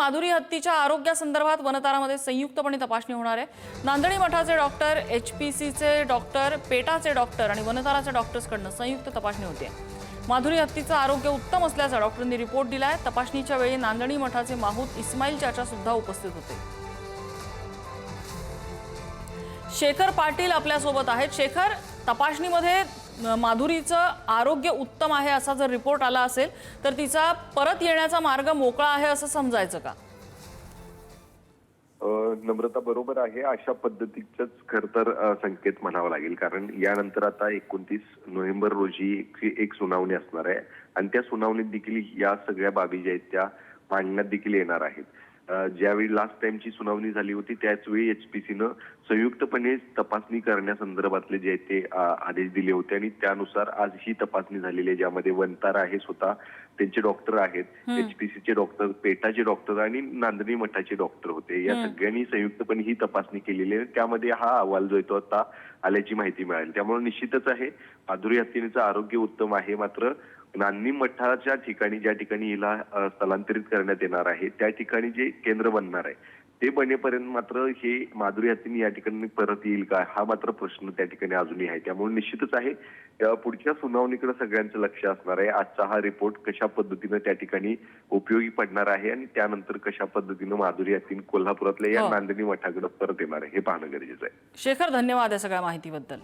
माधुरी हत्तीच्या आरोग्यासंदर्भात वनतारामध्ये संयुक्तपणे तपासणी होणार आहे. नांदणी मठाचे डॉक्टर एच पी सीचे डॉक्टर पेटाचे डॉक्टर आणि वनताराच्या डॉक्टर्सकडनं संयुक्त तपासणी होते. माधुरी हत्तीचं आरोग्य उत्तम असल्याचा डॉक्टरांनी रिपोर्ट दिला आहे तपासणीच्या वेळी नांदणी मठाचे माहूत इस्माईल चाचा सुद्धा उपस्थित होते. शेखर पाटील आपल्यासोबत आहेत. शेखर तपासणीमध्ये माधुरीचं आरोग्य उत्तम आहे असा जर रिपोर्ट आला असेल तर तिचा परत येण्याचा मार्ग मोकळा आहे असं समजायचं का? नम्रता बरोबर आहे. अशा पद्धतीचंच खर तर संकेत म्हणावा लागेल. कारण यानंतर आता एकोणतीस नोव्हेंबर रोजी एक- एक सुनावणी असणार आहे. आणि त्या सुनावणीत देखील या सगळ्या बाबी ज्या आहेत त्या मांडण्यात देखील येणार आहेत. ज्यावेळी लास्ट टाइमची सुनावणी झाली होती त्याच वेळी एचपीसीनं संयुक्तपणे तपासणी करण्यासंदर्भातले जे आहेत ते आदेश दिले होते आणि त्यानुसार आज ही तपासणी झालेली आहे ज्यामध्ये वंतार आहे स्वतः त्यांचे डॉक्टर आहेत एचपीसीचे डॉक्टर पेटाचे डॉक्टर आणि नांदणी मठाचे डॉक्टर होते. या सगळ्यांनी संयुक्तपणे ही तपासणी केलेली आहे. त्यामध्ये हा अहवाल जो आहे तो आता आल्याची माहिती मिळाली. त्यामुळे निश्चितच आहे माधुरी हत्तीचं आरोग्य उत्तम आहे मात्र नांदणी मठाच्या ठिकाणी ज्या ठिकाणी हिला स्थलांतरित करण्यात येणार आहे त्या ठिकाणी जे केंद्र बनणार आहे ते बनेपर्यंत मात्र हे माधुरी हत्तीने या ठिकाणी परत येईल का हा मात्र प्रश्न त्या ठिकाणी अजूनही आहे. त्यामुळे निश्चितच आहे पुढच्या सुनावणीकडे सगळ्यांचं लक्ष असणार आहे. आजचा हा रिपोर्ट कशा पद्धतीनं त्या ठिकाणी उपयोगी पडणार आहे आणि त्यानंतर कशा पद्धतीनं माधुरी हत्तीन कोल्हापुरातल्या या हो. नांदणी मठाकडे परत येणार आहे हे पाहणं गरजेचं आहे. शेखर धन्यवाद या सगळ्या माहितीबद्दल.